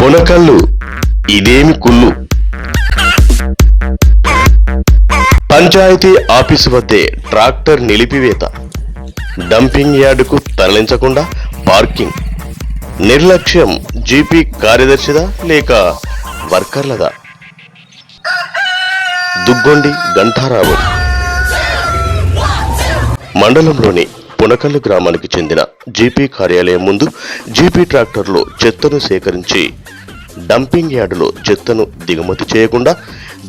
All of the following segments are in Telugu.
పొనకళ్ళు ఇదేమి కుళ్ళు? పంచాయతీ ఆఫీసు వద్దే ట్రాక్టర్ నిలిపివేత. డంపింగ్ యార్డుకు తరలించకుండా పార్కింగ్. నిర్లక్ష్యం జీపీ కార్యదర్శిదా లేక వర్కర్లదా? దుగ్గొండి గంటారావు మండలంలోని పునకల్లు గ్రామానికి చెందిన జీపీ కార్యాలయం ముందు జీపీ ట్రాక్టర్లో చెత్తను సేకరించి డంపింగ్ యార్డులో చెత్తను దిగుమతి చేయకుండా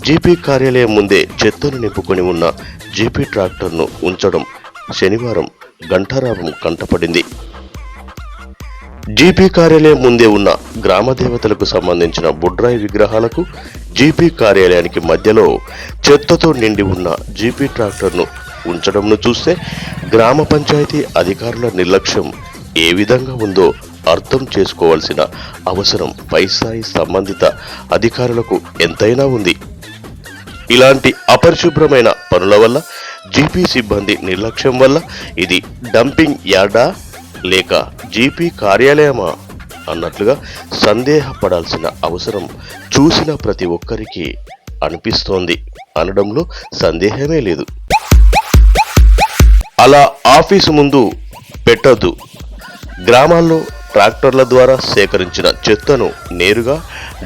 జీపీ కార్యాలయం ముందే చెత్తను నింపుకొని ఉన్న జీపీ ట్రాక్టర్ను ఉంచడం శనివారం గంటారావం కంటపడింది. జీపీ కార్యాలయం ముందే ఉన్న గ్రామ దేవతలకు సంబంధించిన బుడ్రాయి విగ్రహాలకు జీపీ కార్యాలయానికి మధ్యలో చెత్తతో నిండి ఉన్న జీపీ ట్రాక్టర్ను ఉంచడంను చూస్తే గ్రామ పంచాయతీ అధికారుల నిర్లక్ష్యం ఏ విధంగా ఉందో అర్థం చేసుకోవాల్సిన అవసరం పైస్థాయి సంబంధిత అధికారులకు ఎంతైనా ఉంది. ఇలాంటి అపరిశుభ్రమైన పనుల వల్ల జీపీ సిబ్బంది నిర్లక్ష్యం వల్ల ఇది డంపింగ్ యార్డా లేక జీపీ కార్యాలయమా అన్నట్లుగా సందేహపడాల్సిన అవసరం చూసిన ప్రతి ఒక్కరికి అనిపిస్తోంది. అనడంలో సందేహమే లేదు. అలా ఆఫీసు ముందు పెట్టద్దు. గ్రామాల్లో ట్రాక్టర్ల ద్వారా సేకరించిన చెత్తను నేరుగా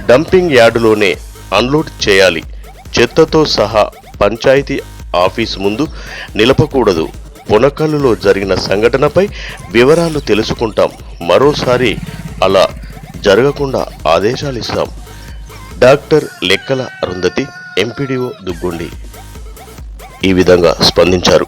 డంపింగ్ యార్డులోనే అన్లోడ్ చేయాలి. చెత్తతో సహా పంచాయతీ ఆఫీసు ముందు నిలపకూడదు. పునకల్లులో జరిగిన సంఘటనపై వివరాలు తెలుసుకుంటాం. మరోసారి అలా జరగకుండా ఆదేశాలు ఇస్తాం డాక్టర్ లెక్కల అరుంధతి ఎంపీడీఓ దుగ్గుండి ఈ విధంగా స్పందించారు.